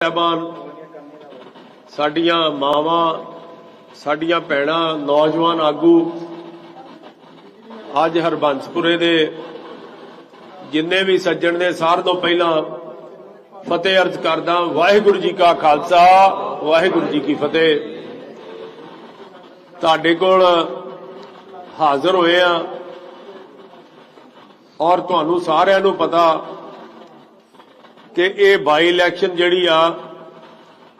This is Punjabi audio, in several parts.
ਸਾਹਿਬਾਨ, ਸਾਡੀਆਂ ਮਾਵਾਂ, ਸਾਡੀਆਂ ਭੈਣਾਂ, ਨੌਜਵਾਨ ਆਗੂ, ਅੱਜ ਹਰਬੰਸਪੁਰੇ ਦੇ ਜਿੰਨੇ ਵੀ ਸੱਜਣ ਨੇ ਸਾਰ ਤੋਂ ਪਹਿਲਾਂ ਫਤਿਹ ਅਰਜ਼ ਕਰਦਾ ਵਾਹਿਗੁਰੂ ਜੀ ਕਾ ਖਾਲਸਾ, ਵਾਹਿਗੁਰੂ ਜੀ ਕੀ ਫਤਿਹ। ਤੁਹਾਡੇ ਕੋਲ ਹਾਜ਼ਰ ਹੋਏ ਆ ਔਰ ਤੁਹਾਨੂੰ ਸਾਰਿਆਂ ਨੂੰ ਪਤਾ ਕਿ ਇਹ ਬਾਈ ਇਲੈਕਸ਼ਨ ਜਿਹੜੀ ਆ,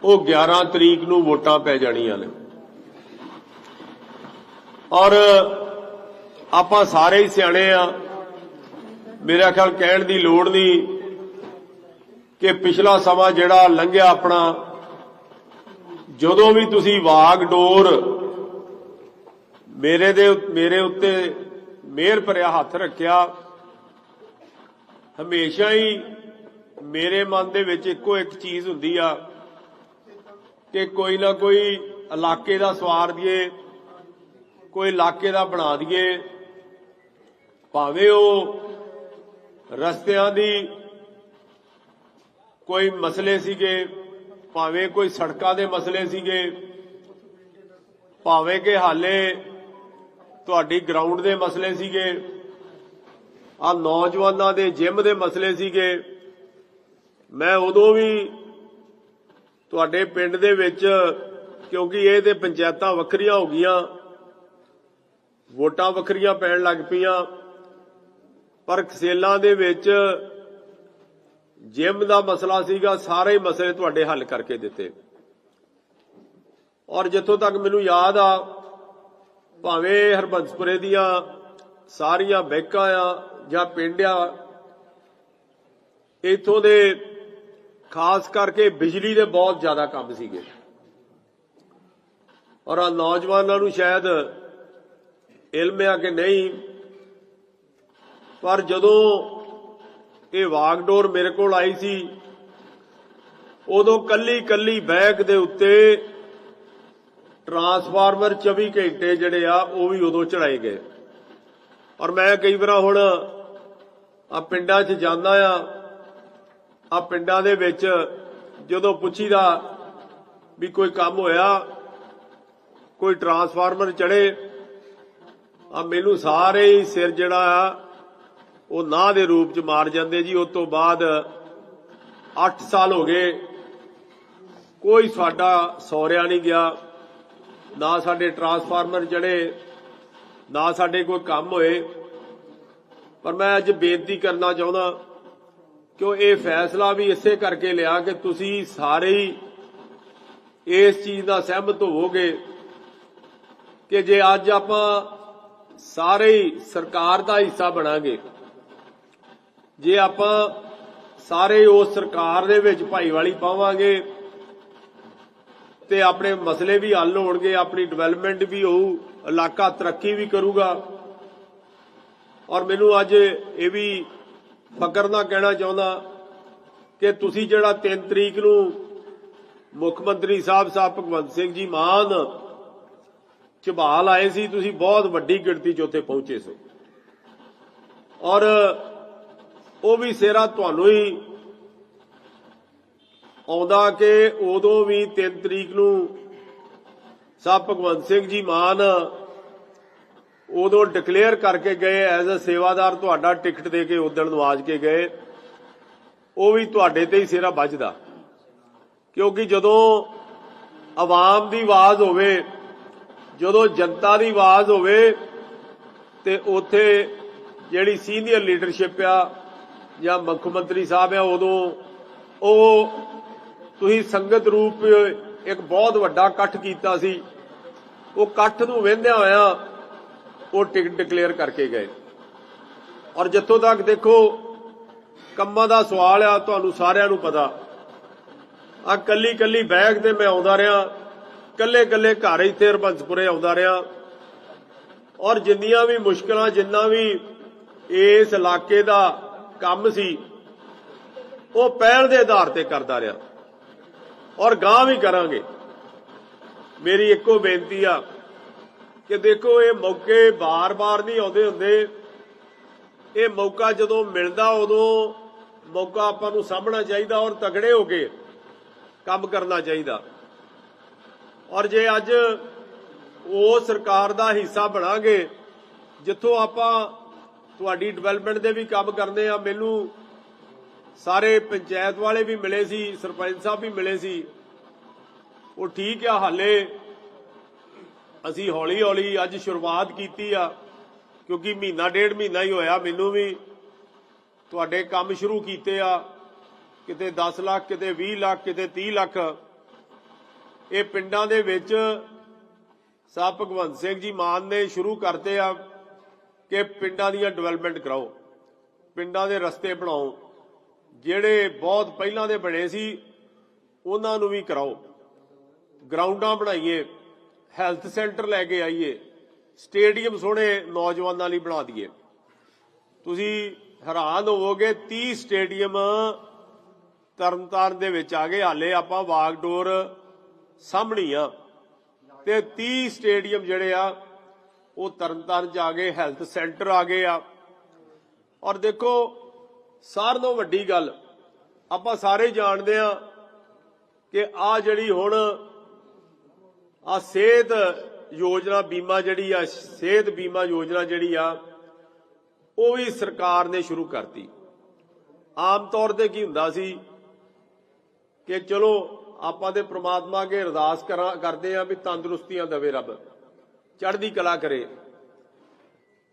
ਉਹ 11 ਤਰੀਕ ਨੂੰ ਵੋਟਾਂ ਪੈ ਜਾਣੀਆਂ ਨੇ। ਔਰ ਆਪਾਂ ਸਾਰੇ ਹੀ ਸਿਆਣੇ ਆ। ਮੇਰਾ ਖਿਆਲ ਕਹਿਣ ਦੀ ਲੋੜ ਨਹੀਂ ਕਿ ਪਿਛਲਾ ਸਮਾਂ ਜਿਹੜਾ ਲੰਘਿਆ ਆਪਣਾ, ਜਦੋਂ ਵੀ ਤੁਸੀਂ ਵਾਗ ਡੋਰ ਮੇਰੇ ਦੇ ਮੇਰੇ ਉੱਤੇ ਮਿਹਰ ਭਰਿਆ ਹੱਥ ਰੱਖਿਆ, ਹਮੇਸ਼ਾ ਹੀ ਮੇਰੇ ਮਨ ਦੇ ਵਿੱਚ ਇੱਕੋ ਇੱਕ ਚੀਜ਼ ਹੁੰਦੀ ਆ ਕਿ ਕੋਈ ਨਾ ਕੋਈ ਇਲਾਕੇ ਦਾ ਸਵਾਰ ਦੀਏ, ਕੋਈ ਇਲਾਕੇ ਦਾ ਬਣਾ ਦੀਏ। ਭਾਵੇਂ ਉਹ ਰਸਤਿਆਂ ਦੀ ਕੋਈ ਮਸਲੇ ਸੀਗੇ, ਭਾਵੇਂ ਕੋਈ ਸੜਕਾਂ ਦੇ ਮਸਲੇ ਸੀਗੇ, ਭਾਵੇਂ ਕਿ ਹਾਲੇ ਤੁਹਾਡੀ ਗਰਾਊਂਡ ਦੇ ਮਸਲੇ ਸੀਗੇ ਆ ਨੌਜਵਾਨਾਂ ਦੇ ਜਿਮ ਦੇ ਮਸਲੇ ਸੀਗੇ ਮੈਂ ਉਦੋਂ ਵੀ ਤੁਹਾਡੇ ਪਿੰਡ ਦੇ ਵਿੱਚ, ਕਿਉਂਕਿ ਇਹ ਤੇ ਪੰਚਾਇਤਾਂ ਵੱਖਰੀਆਂ ਹੋ ਗਈਆਂ, ਵੋਟਾਂ ਵੱਖਰੀਆਂ ਪੈਣ ਲੱਗ ਪਈਆਂ, ਪਰ ਖਸੇਲਾਂ ਦੇ ਵਿੱਚ ਜਿਮ ਦਾ ਮਸਲਾ ਸੀਗਾ, ਸਾਰੇ ਹੀ ਮਸਲੇ ਤੁਹਾਡੇ ਹੱਲ ਕਰਕੇ ਦਿੱਤੇ। ਔਰ ਜਿੱਥੋਂ ਤੱਕ ਮੈਨੂੰ ਯਾਦ ਆ, ਭਾਵੇਂ ਹਰਬੰਸਪੁਰੇ ਦੀਆਂ ਸਾਰੀਆਂ ਬੈਂਕਾਂ ਆ ਜਾਂ ਪਿੰਡ ਆ, ਇਥੋਂ ਦੇ ਖਾਸ ਕਰਕੇ ਬਿਜਲੀ ਦੇ ਬਹੁਤ ਜ਼ਿਆਦਾ ਕੰਮ ਸੀਗੇ। ਔਰ ਆ ਨੌਜਵਾਨਾਂ ਨੂੰ ਸ਼ਾਇਦ ਇਲਮ ਆ ਕਿ ਨਹੀਂ, ਪਰ ਜਦੋਂ ਇਹ ਵਾਗਡੋਰ ਮੇਰੇ ਕੋਲ ਆਈ ਸੀ, ਉਦੋਂ ਕੱਲੀ ਕੱਲੀ ਬੈਗ ਦੇ ਉੱਤੇ ਟਰਾਂਸਫਾਰਮਰ 24 ਘੰਟੇ ਜਿਹੜੇ ਆ, ਉਹ ਵੀ ਉਦੋਂ ਚੜਾਏ ਗਏ। ਔਰ ਮੈਂ ਕਈ ਵਾਰ ਹੁਣ ਆ ਪਿੰਡਾਂ 'ਚ ਜਾਂਦਾ ਆ ਆ ਪਿੰਡਾਂ ਦੇ ਵਿੱਚ ਜਦੋਂ ਪੁੱਛੀਦਾ ਵੀ ਕੋਈ ਕੰਮ ਹੋਇਆ, ਕੋਈ ਟਰਾਂਸਫਾਰਮਰ ਚੜੇ ਆ ਮੈਨੂੰ ਸਾਰੇ ਹੀ ਸਿਰ ਜਿਹੜਾ ਆ, ਉਹ ਨਾ ਦੇ ਰੂਪ 'ਚ ਮਾਰ ਜਾਂਦੇ ਜੀ। ਉਸ ਤੋਂ ਬਾਅਦ 8 ਸਾਲ ਹੋ ਗਏ, ਕੋਈ ਸਾਡਾ ਸੌਰਿਆ ਨਹੀਂ ਗਿਆ। ਨਾ ਸਾਡੇ ਟਰਾਂਸਫਾਰਮਰ ਚੜੇ ਨਾ ਸਾਡੇ ਕੋਈ ਕੰਮ ਹੋਏ। ਪਰ ਮੈਂ ਅੱਜ ਬੇਨਤੀ ਕਰਨਾ ਚਾਹੁੰਦਾ ਕਿ ਇਹ ਫੈਸਲਾ ਵੀ ਇਸੇ ਕਰਕੇ ਲਿਆ ਕਿ ਤੁਸੀਂ ਸਾਰੇ ਹੀ ਇਸ ਚੀਜ਼ ਦਾ ਸਹਿਮਤ ਹੋਵੋਗੇ ਕਿ ਜੇ ਅੱਜ ਆਪਾਂ ਸਾਰੇ ਹੀ ਸਰਕਾਰ ਦਾ ਹਿੱਸਾ ਬਣਾਂਗੇ, ਜੇ ਆਪਾਂ ਸਾਰੇ ਉਸ ਸਰਕਾਰ ਦੇ ਵਿੱਚ ਭਾਈਵਾਲੀ ਪਾਵਾਂਗੇ ਤੇ ਆਪਣੇ ਮਸਲੇ ਵੀ ਹੱਲ ਹੋਣਗੇ, ਆਪਣੀ ਡਿਵੈਲਪਮੈਂਟ ਵੀ ਹੋਊ, ਇਲਾਕਾ ਤਰੱਕੀ ਵੀ ਕਰੂਗਾ। ਔਰ ਮੈਨੂੰ ਅੱਜ ਇਹ ਵੀ ਫਕਰ ਨਾਲ ਕਹਿਣਾ ਚਾਹੁੰਦਾ ਕਿ ਤੁਸੀਂ ਜਿਹੜਾ 3 ਤਰੀਕ ਨੂੰ ਮੁੱਖ ਮੰਤਰੀ ਸਾਹਿਬ ਸਾਹਿਬ ਭਗਵੰਤ ਸਿੰਘ ਜੀ ਮਾਨ ਝਬਾਲ ਆਏ ਸੀ, ਤੁਸੀਂ ਬਹੁਤ ਵੱਡੀ ਗਿਣਤੀ 'ਚ ਉੱਥੇ ਪਹੁੰਚੇ ਸੋ। ਔਰ ਉਹ ਵੀ ਸੇਰਾ ਤੁਹਾਨੂੰ ਹੀ ਆਉਂਦਾ ਕਿ ਉਦੋਂ ਵੀ 3 ਤਰੀਕ ਨੂੰ ਸਾਹਿਬ ਭਗਵੰਤ ਸਿੰਘ ਜੀ ਮਾਨ ਉਦੋਂ ਡਿਕਲੇਅਰ ਕਰਕੇ ਗਏ ਐਜ਼ ਅ ਸੇਵਾਦਾਰ ਤੁਹਾਡਾ ਟਿਕਟ ਦੇ ਕੇ ਉਦਣ ਨਵਾਜ ਕੇ ਗਏ। ਉਹ ਵੀ ਤੁਹਾਡੇ ਤੇ ਹੀ ਸਿਰਾ ਵੱਜਦਾ। ਕਿਉਂਕਿ ਜਦੋਂ ਆਵਾਮ ਦੀ ਆਵਾਜ਼ ਹੋਵੇ, ਜਦੋਂ ਜਨਤਾ ਦੀ ਆਵਾਜ਼ ਹੋਵੇ, ਤੇ ਉੱਥੇ ਜਿਹੜੀ ਸੀਨੀਅਰ ਲੀਡਰਸ਼ਿਪ ਆ ਜਾਂ ਮੁੱਖ ਮੰਤਰੀ ਸਾਹਿਬ ਆ, ਉਦੋਂ ਉਹ ਤੁਸੀਂ ਸੰਗਤ ਰੂਪ ਇੱਕ ਬਹੁਤ ਵੱਡਾ ਇਕੱਠ ਕੀਤਾ ਸੀ। ਉਹ ਇਕੱਠ ਨੂੰ ਵੇਂਦਿਆਂ ਹੋਇਆ ਉਹ ਟਿਕਟ ਡਿਕਲੇਅਰ ਕਰਕੇ ਗਏ। ਔਰ ਜਿੱਥੋਂ ਤੱਕ ਦੇਖੋ, ਕੰਮਾਂ ਦਾ ਸਵਾਲ ਆ, ਤੁਹਾਨੂੰ ਸਾਰਿਆਂ ਨੂੰ ਪਤਾ। ਆ ਕੱਲੀ ਕੱਲੀ ਬੈਗ ਤੇ ਮੈਂ ਆਉਂਦਾ ਰਿਹਾ। ਕੱਲੇ ਕੱਲੇ ਘਰ ਇੱਥੇ ਹਰਬੰਸਪੁਰੇ ਆਉਂਦਾ ਰਿਹਾ। ਔਰ ਜਿੰਨੀਆਂ ਵੀ ਮੁਸ਼ਕਲਾਂ, ਜਿੰਨਾ ਵੀ ਇਸ ਇਲਾਕੇ ਦਾ ਕੰਮ ਸੀ, ਉਹ ਪਹਿਲ ਦੇ ਆਧਾਰ ਤੇ ਕਰਦਾ ਰਿਹਾ। ਔਰ ਗਾਂ ਵੀ ਕਰਾਂਗੇ। ਮੇਰੀ ਇੱਕੋ ਬੇਨਤੀ ਆ ਕਿ ਦੇਖੋ, ਇਹ ਮੌਕੇ ਬਾਰ-ਬਾਰ ਨਹੀਂ ਆਉਂਦੇ ਹੁੰਦੇ। ਇਹ ਮੌਕਾ ਜਦੋਂ ਮਿਲਦਾ, ਉਦੋਂ ਮੌਕਾ ਆਪਾਂ ਨੂੰ ਸਾਂਭਣਾ ਚਾਹੀਦਾ ਔਰ ਤਗੜੇ ਹੋ ਕੇ ਕੰਮ ਕਰਨਾ ਚਾਹੀਦਾ। ਔਰ ਜੇ ਅੱਜ ਉਹ ਸਰਕਾਰ ਦਾ ਹਿੱਸਾ ਬਣਾਂਗੇ, ਜਿੱਥੋਂ ਆਪਾਂ ਤੁਹਾਡੀ ਡਿਵੈਲਪਮੈਂਟ ਦੇ ਵੀ ਕੰਮ ਕਰਦੇ ਆ, ਮੈਨੂੰ ਸਾਰੇ ਪੰਚਾਇਤ ਵਾਲੇ ਵੀ ਮਿਲੇ ਸੀ, ਸਰਪੰਚ ਸਾਹਿਬ ਵੀ ਮਿਲੇ ਸੀ। ਉਹ ਠੀਕ ਆ ਹਾਲੇ। ਅਸੀਂ ਹੌਲੀ ਹੌਲੀ ਅੱਜ ਸ਼ੁਰੂਆਤ ਕੀਤੀ ਆ, ਕਿਉਂਕਿ ਮਹੀਨਾ ਡੇਢ ਮਹੀਨਾ ਹੀ ਹੋਇਆ ਮੈਨੂੰ ਵੀ। ਤੁਹਾਡੇ ਕੰਮ ਸ਼ੁਰੂ ਕੀਤੇ ਆ, ਕਿਤੇ 10 ਲੱਖ, ਕਿਤੇ 20 ਲੱਖ, ਕਿਤੇ 30 ਲੱਖ। ਇਹ ਪਿੰਡਾਂ ਦੇ ਵਿੱਚ ਸਾਹਿਬ ਭਗਵੰਤ ਸਿੰਘ ਜੀ ਮਾਨ ਨੇ ਸ਼ੁਰੂ ਕਰਤੇ ਆ ਕਿ ਪਿੰਡਾਂ ਦੀਆਂ ਡਿਵੈਲਪਮੈਂਟ ਕਰਾਓ, ਪਿੰਡਾਂ ਦੇ ਰਸਤੇ ਬਣਾਓ। ਜਿਹੜੇ ਬਹੁਤ ਪਹਿਲਾਂ ਦੇ ਬਣੇ ਸੀ, ਉਹਨਾਂ ਨੂੰ ਵੀ ਕਰਾਓ। ਗਰਾਊਂਡਾਂ ਬਣਾਈਏ ਹੈਲਥ ਸੈਂਟਰ ਲੈ ਕੇ ਆਈਏ, ਸਟੇਡੀਅਮ ਸੋਹਣੇ ਨੌਜਵਾਨਾਂ ਲਈ ਬਣਾ ਦਈਏ। ਤੁਸੀਂ ਹੈਰਾਨ ਹੋਵੋਗੇ 30 ਸਟੇਡੀਅਮ ਤਰਨਤਾਰਨ ਦੇ ਵਿੱਚ ਆ ਗਏ। ਹਾਲੇ ਆਪਾਂ ਵਾਗਡੋਰ ਸਾਹਮਣੀ ਆ। ਤੇ 30 ਸਟੇਡੀਅਮ ਜਿਹੜੇ ਆ, ਉਹ ਤਰਨਤਾਰਨ ਚ ਆ ਗਏ, ਹੈਲਥ ਸੈਂਟਰ ਆ ਗਏ ਆ। ਔਰ ਦੇਖੋ, ਸਾਰਿਆਂ ਤੋਂ ਵੱਡੀ ਗੱਲ, ਆਪਾਂ ਸਾਰੇ ਜਾਣਦੇ ਆ ਕਿ ਆ ਜਿਹੜੀ ਹੁਣ ਆ ਸਿਹਤ ਯੋਜਨਾ ਬੀਮਾ ਜਿਹੜੀ ਆ, ਸਿਹਤ ਬੀਮਾ ਯੋਜਨਾ ਜਿਹੜੀ ਆ, ਉਹ ਵੀ ਸਰਕਾਰ ਨੇ ਸ਼ੁਰੂ ਕਰਤੀ। ਆਮ ਤੌਰ ਤੇ ਕੀ ਹੁੰਦਾ ਸੀ ਕਿ ਚਲੋ ਆਪਾਂ ਦੇ ਪ੍ਰਮਾਤਮਾ ਅੱਗੇ ਅਰਦਾਸ ਕਰਾਂ, ਕਰਦੇ ਆ ਵੀ ਤੰਦਰੁਸਤੀਆਂ ਦੇਵੇ ਰੱਬ, ਚੜ੍ਹਦੀ ਕਲਾ ਕਰੇ।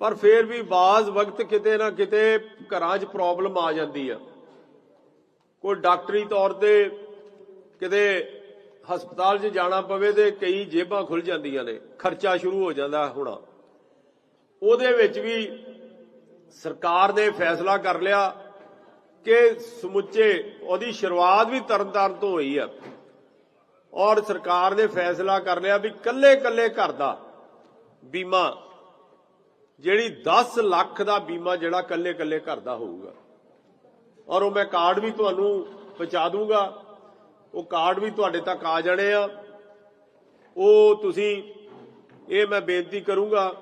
ਪਰ ਫੇਰ ਵੀ ਬਾਜ਼ ਵਕਤ ਕਿਤੇ ਨਾ ਕਿਤੇ ਘਰਾਂ 'ਚ ਪ੍ਰੋਬਲਮ ਆ ਜਾਂਦੀ ਆ। ਕੋਈ ਡਾਕਟਰੀ ਤੌਰ ਤੇ ਕਿਤੇ ਹਸਪਤਾਲ 'ਚ ਜਾਣਾ ਪਵੇ ਤੇ ਕਈ ਜੇਬਾਂ ਖੁੱਲ ਜਾਂਦੀਆਂ ਨੇ, ਖਰਚਾ ਸ਼ੁਰੂ ਹੋ ਜਾਂਦਾ ਹੋਣਾ। ਉਹਦੇ ਵਿੱਚ ਵੀ ਸਰਕਾਰ ਨੇ ਫੈਸਲਾ ਕਰ ਲਿਆ ਕਿ ਸਮੁੱਚੇ ਉਹਦੀ ਸ਼ੁਰੂਆਤ ਵੀ ਤਰਨਤਾਰਨ ਤੋਂ ਹੋਈ ਆ। ਔਰ ਸਰਕਾਰ ਨੇ ਫੈਸਲਾ ਕਰ ਲਿਆ ਵੀ ਕੱਲੇ ਕੱਲੇ ਘਰ ਦਾ ਬੀਮਾ, ਜਿਹੜੀ 10 ਲੱਖ ਦਾ ਬੀਮਾ ਜਿਹੜਾ ਕੱਲੇ ਕੱਲੇ ਘਰ ਦਾ ਹੋਊਗਾ। ਔਰ ਉਹ ਮੈਂ ਕਾਰਡ ਵੀ ਤੁਹਾਨੂੰ ਪਹੁੰਚਾ ਦੂੰਗਾ। ਉਹ ਕਾਰਡ ਵੀ ਤੁਹਾਡੇ ਤੱਕ ਆ ਜਾਣੇ ਆ। ਉਹ ਤੁਸੀਂ, ਇਹ ਮੈਂ ਬੇਨਤੀ ਕਰੂੰਗਾ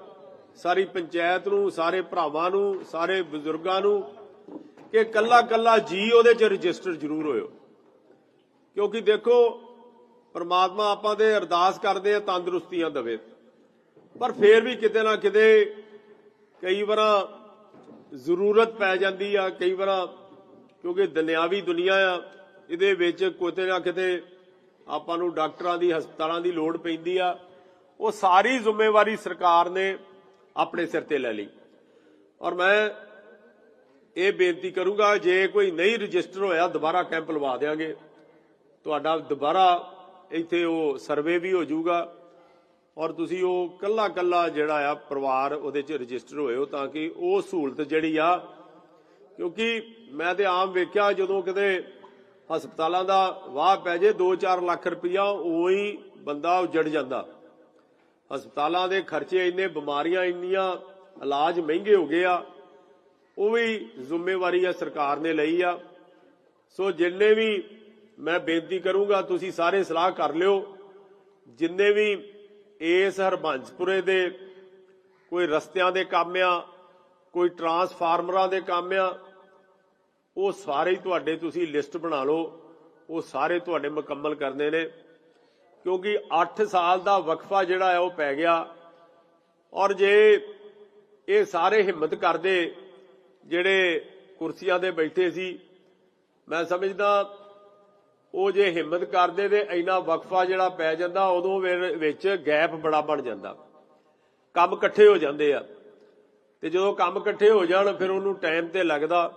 ਸਾਰੀ ਪੰਚਾਇਤ ਨੂੰ, ਸਾਰੇ ਭਰਾਵਾਂ ਨੂੰ, ਸਾਰੇ ਬਜ਼ੁਰਗਾਂ ਨੂੰ ਕਿ ਕੱਲਾ ਕੱਲਾ ਜੀ ਉਹਦੇ 'ਚ ਰਜਿਸਟਰ ਜ਼ਰੂਰ ਹੋਇਓ। ਕਿਉਂਕਿ ਦੇਖੋ, ਪਰਮਾਤਮਾ ਆਪਾਂ ਦੇ ਅਰਦਾਸ ਕਰਦੇ ਆ, ਤੰਦਰੁਸਤੀਆਂ ਦਵੇ। ਪਰ ਫੇਰ ਵੀ ਕਿਤੇ ਨਾ ਕਿਤੇ ਕਈ ਵਾਰਾਂ ਜ਼ਰੂਰਤ ਪੈ ਜਾਂਦੀ ਆ, ਕਈ ਵਾਰਾਂ ਕਿਉਂਕਿ ਦੁਨਿਆਵੀ ਦੁਨੀਆ ਆ ਇਹਦੇ ਵਿੱਚ ਕਿਤੇ ਨਾ ਕਿਤੇ ਆਪਾਂ ਨੂੰ ਡਾਕਟਰਾਂ ਦੀ, ਹਸਪਤਾਲਾਂ ਦੀ ਲੋੜ ਪੈਂਦੀ ਆ। ਉਹ ਸਾਰੀ ਜ਼ਿੰਮੇਵਾਰੀ ਸਰਕਾਰ ਨੇ ਆਪਣੇ ਸਿਰ ਤੇ ਲੈ ਲਈ। ਔਰ ਮੈਂ ਇਹ ਬੇਨਤੀ ਕਰੂੰਗਾ, ਜੇ ਕੋਈ ਨਹੀਂ ਰਜਿਸਟਰ ਹੋਇਆ, ਦੁਬਾਰਾ ਕੈਂਪ ਲਵਾ ਦੇਾਂਗੇ ਤੁਹਾਡਾ ਦੁਬਾਰਾ ਇੱਥੇ ਉਹ ਸਰਵੇ ਵੀ ਹੋ ਜਾਊਗਾ। ਔਰ ਤੁਸੀਂ ਉਹ ਕੱਲਾ ਕੱਲਾ ਜਿਹੜਾ ਆ ਪਰਿਵਾਰ ਉਹਦੇ 'ਚ ਰਜਿਸਟਰ ਹੋਏ ਹੋ ਤਾਂ ਕਿ ਉਹ ਸਹੂਲਤ ਜਿਹੜੀ ਆ, ਕਿਉਂਕਿ ਮੈਂ ਤੇ ਆਮ ਵੇਖਿਆ, ਜਦੋਂ ਕਿਤੇ ਹਸਪਤਾਲਾਂ ਦਾ ਵਾਹ ਪੈ ਜੇ 2-4 ਲੱਖ ਰੁਪਇਆ ਉਹੀ ਬੰਦਾ ਉਜੜ ਜਾਂਦਾ। ਹਸਪਤਾਲਾਂ ਦੇ ਖਰਚੇ ਇੰਨੇ, ਬਿਮਾਰੀਆਂ ਇੰਨੀਆਂ, ਇਲਾਜ ਮਹਿੰਗੇ ਹੋ ਗਏ ਆ। ਉਹ ਵੀ ਜ਼ਿੰਮੇਵਾਰੀ ਆ ਸਰਕਾਰ ਨੇ ਲਈ ਆ। ਸੋ ਜਿੰਨੇ ਵੀ ਮੈਂ ਬੇਨਤੀ ਕਰੂੰਗਾ, ਤੁਸੀਂ ਸਾਰੇ ਸਲਾਹ ਕਰ ਲਿਓ। ਜਿੰਨੇ ਵੀ ਇਸ ਹਰਬੰਸਪੁਰੇ ਦੇ ਕੋਈ ਰਸਤਿਆਂ ਦੇ ਕੰਮ ਆ, ਕੋਈ ਟਰਾਂਸਫਾਰਮਰਾਂ ਦੇ ਕੰਮ ਆ ਉਹ ਸਾਰੇ ਤੁਹਾਡੇ ਤੁਸੀਂ ਲਿਸਟ ਬਣਾ ਲਓ, ਉਹ ਸਾਰੇ ਤੁਹਾਡੇ ਮੁਕੰਮਲ ਕਰਨੇ ਨੇ, ਕਿਉਂਕਿ 8 ਸਾਲ ਦਾ ਵਕਫਾ ਜਿਹੜਾ ਹੈ ਉਹ ਪੈ ਗਿਆ। ਔਰ ਜੇ ਇਹ ਸਾਰੇ ਹਿੰਮਤ ਕਰਦੇ ਜਿਹੜੇ ਕੁਰਸੀਆਂ ਤੇ ਬੈਠੇ ਸੀ, ਮੈਂ ਸਮਝਦਾ ਉਹ ਜੇ ਹਿੰਮਤ ਕਰਦੇ ਤੇ ਇੰਨਾ ਵਕਫਾ ਜਿਹੜਾ ਪੈ ਜਾਂਦਾ, ਉਦੋਂ ਵਿੱਚ ਗੈਪ ਬੜਾ ਬਣ ਜਾਂਦਾ। ਕੰਮ ਇਕੱਠੇ ਹੋ ਜਾਂਦੇ ਆ। ਤੇ ਜਦੋਂ ਕੰਮ ਇਕੱਠੇ ਹੋ ਜਾਣ, ਫਿਰ ਉਹਨੂੰ ਟਾਈਮ ਤੇ ਲੱਗਦਾ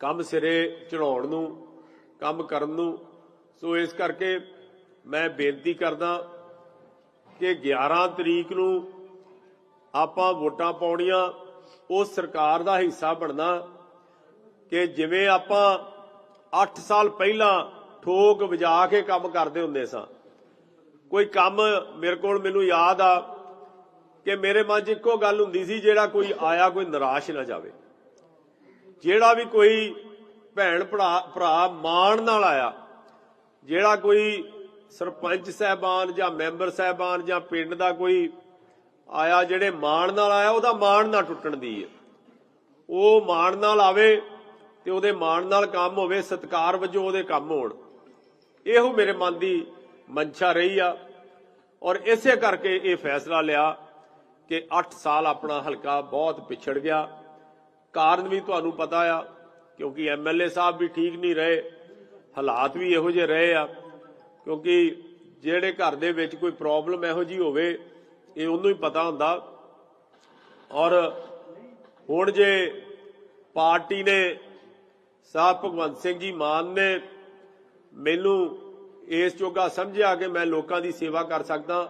ਕੰਮ ਸਿਰੇ ਚੜਾਉਣ ਨੂੰ, ਕੰਮ ਕਰਨ ਨੂੰ। ਸੋ ਇਸ ਕਰਕੇ ਮੈਂ ਬੇਨਤੀ ਕਰਦਾ ਕਿ 11 ਤਰੀਕ ਨੂੰ ਆਪਾਂ ਵੋਟਾਂ ਪਾਉਣੀਆਂ, ਉਹ ਸਰਕਾਰ ਦਾ ਹਿੱਸਾ ਬਣਨਾ ਕਿ ਜਿਵੇਂ ਆਪਾਂ 8 ਸਾਲ ਪਹਿਲਾਂ ਠੋਕ ਵਜਾ ਕੇ ਕੰਮ ਕਰਦੇ ਹੁੰਦੇ ਸਾਂ। ਕੋਈ ਕੰਮ ਮੇਰੇ ਕੋਲ ਮੈਨੂੰ ਯਾਦ ਆ ਕਿ ਮੇਰੇ ਮਨ 'ਚ ਇੱਕੋ ਗੱਲ ਹੁੰਦੀ ਸੀ, ਜਿਹੜਾ ਕੋਈ ਆਇਆ ਕੋਈ ਨਿਰਾਸ਼ ਨਾ ਜਾਵੇ। ਜਿਹੜਾ ਵੀ ਕੋਈ ਭੈਣ ਭਰਾ ਭਰਾ ਮਾਣ ਨਾਲ ਆਇਆ, ਜਿਹੜਾ ਕੋਈ ਸਰਪੰਚ ਸਹਿਬਾਨ ਜਾਂ ਮੈਂਬਰ ਸਹਿਬਾਨ ਜਾਂ ਪਿੰਡ ਦਾ ਕੋਈ ਆਇਆ ਜਿਹੜੇ ਮਾਣ ਨਾਲ ਆਇਆ, ਉਹਦਾ ਮਾਣ ਨਾ ਟੁੱਟਣ ਦੀ ਹੈ। ਉਹ ਮਾਣ ਨਾਲ ਆਵੇ ਤੇ ਉਹਦੇ ਮਾਣ ਨਾਲ ਕੰਮ ਹੋਵੇ, ਸਤਕਾਰ ਵਜੋਂ ਉਹਦੇ ਕੰਮ ਹੋਣ। ਇਹੋ ਮੇਰੇ ਮਨ ਦੀ ਮਨਸ਼ਾ ਰਹੀ ਆ ਔਰ ਇਸੇ ਕਰਕੇ ਇਹ ਫੈਸਲਾ ਲਿਆ ਕਿ 8 ਸਾਲ ਆਪਣਾ ਹਲਕਾ ਬਹੁਤ ਪਿਛੜ ਗਿਆ। ਕਾਰਨ ਵੀ ਤੁਹਾਨੂੰ ਪਤਾ ਆ, ਕਿਉਂਕਿ ਐਮਐਲਏ ਸਾਹਿਬ ਵੀ ਠੀਕ ਨਹੀਂ ਰਹੇ, ਹਾਲਾਤ ਵੀ ਇਹੋ ਜਿਹੇ ਰਹੇ ਆ, ਕਿਉਂਕਿ ਜਿਹੜੇ ਘਰ ਦੇ ਵਿੱਚ ਕੋਈ ਪ੍ਰੋਬਲਮ ਇਹੋ ਜੀ ਹੋਵੇ, ਇਹ ਉਹਨੂੰ ਹੀ ਪਤਾ ਹੁੰਦਾ। ਔਰ ਹੁਣ ਜੇ ਪਾਰਟੀ ਨੇ ਸਾਹਿਬ ਭਗਵੰਤ ਸਿੰਘ ਜੀ ਮਾਨ ਨੇ ਮੈਨੂੰ ਇਸ ਜੋਗਾ ਸਮਝਿਆ ਕਿ ਮੈਂ ਲੋਕਾਂ ਦੀ ਸੇਵਾ ਕਰ ਸਕਦਾ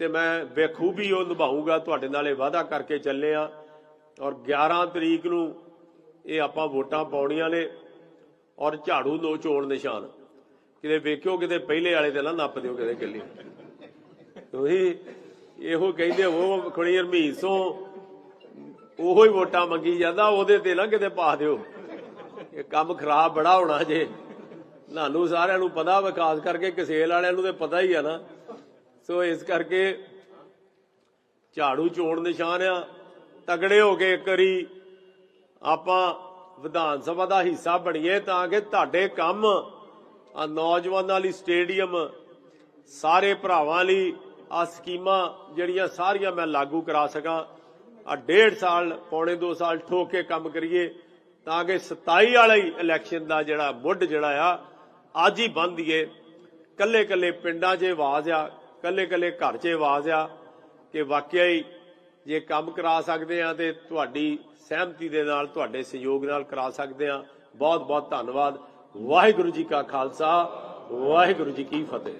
ਤੇ ਮੈਂ ਬੇਖੂਬੀ ਉਹ ਨਿਭਾਊਂਗਾ, ਤੁਹਾਡੇ ਨਾਲ ਇਹ ਵਾਅਦਾ ਕਰਕੇ ਚੱਲੇ ਆ। ਔਰ 11 ਤਰੀਕ ਨੂੰ ਇਹ ਆਪਾਂ ਵੋਟਾਂ ਪਾਉਣੀਆਂ ਨੇ ਔਰ ਝਾੜੂ ਦੋ ਚੋਣ ਨਿਸ਼ਾਨ। ਕਿਤੇ ਵੇਖਿਓ, ਕਿਤੇ ਪਹਿਲੇ ਵਾਲੇ ਤੇ ਨਾ ਨੱਪ ਦਿਓ ਕਿਤੇ ਗੱਲੀ। ਤੁਸੀਂ ਇਹੋ ਕਹਿੰਦੇ ਉਹ ਖੁਣੀ ਹਰਮੀਤ ਸੋ ਉਹੋ ਹੀ ਵੋਟਾਂ ਮੰਗੀ ਜਾਂਦਾ, ਉਹਦੇ ਤੇ ਨਾ ਕਿਤੇ ਪਾ ਦਿਓ। ਇਹ ਕੰਮ ਖਰਾਬ ਬੜਾ ਹੋਣਾ ਜੇ। ਤੁਹਾਨੂੰ ਸਾਰਿਆਂ ਨੂੰ ਪਤਾ ਵਿਕਾਸ ਕਰਕੇ ਕਿਸੇਲ ਵਾਲਿਆਂ ਨੂੰ ਤੇ ਪਤਾ ਹੀ ਆ ਨਾ। ਸੋ ਇਸ ਕਰਕੇ ਝਾੜੂ ਚੋਣ ਨਿਸ਼ਾਨ ਆ। ਤਗੜੇ ਹੋ ਕੇ ਕਰੀ ਆਪਾਂ ਵਿਧਾਨ ਸਭਾ ਦਾ ਹਿੱਸਾ ਬਣੀਏ ਤਾਂ ਕਿ ਤੁਹਾਡੇ ਕੰਮ ਆ ਨੌਜਵਾਨਾਂ ਲਈ ਸਟੇਡੀਅਮ, ਸਾਰੇ ਭਰਾਵਾਂ ਲਈ ਆ ਸਕੀਮਾਂ ਜਿਹੜੀਆਂ ਸਾਰੀਆਂ ਮੈਂ ਲਾਗੂ ਕਰਾ ਸਕਾਂ। ਆ ਡੇਢ ਸਾਲ, ਪੌਣੇ 2 ਸਾਲ ਠੋਕ ਕੇ ਕੰਮ ਕਰੀਏ ਤਾਂ ਕਿ 27 ਵਾਲਾ ਹੀ ਇਲੈਕਸ਼ਨ ਦਾ ਜਿਹੜਾ ਮੁੱਢ ਜਿਹੜਾ ਆ, ਅੱਜ ਹੀ ਬੰਦ ਦੀਏ ਕੱਲੇ ਕੱਲੇ ਪਿੰਡਾਂ 'ਚ ਆਵਾਜ਼ ਆ ਕੱਲੇ ਕੱਲੇ ਘਰ 'ਚ ਆਵਾਜ਼ ਆ ਕਿ ਵਾਕਿਆ ਹੀ ਜੇ ਕੰਮ ਕਰਾ ਸਕਦੇ ਆ ਤੇ ਤੁਹਾਡੀ ਸਹਿਮਤੀ ਦੇ ਨਾਲ, ਤੁਹਾਡੇ ਸਹਿਯੋਗ ਨਾਲ ਕਰਾ ਸਕਦੇ ਆ ਬਹੁਤ ਬਹੁਤ ਧੰਨਵਾਦ। ਵਾਹਿਗੁਰੂ ਜੀ ਕਾ ਖਾਲਸਾ, ਵਾਹਿਗੁਰੂ ਜੀ ਕੀ ਫਤਿਹ।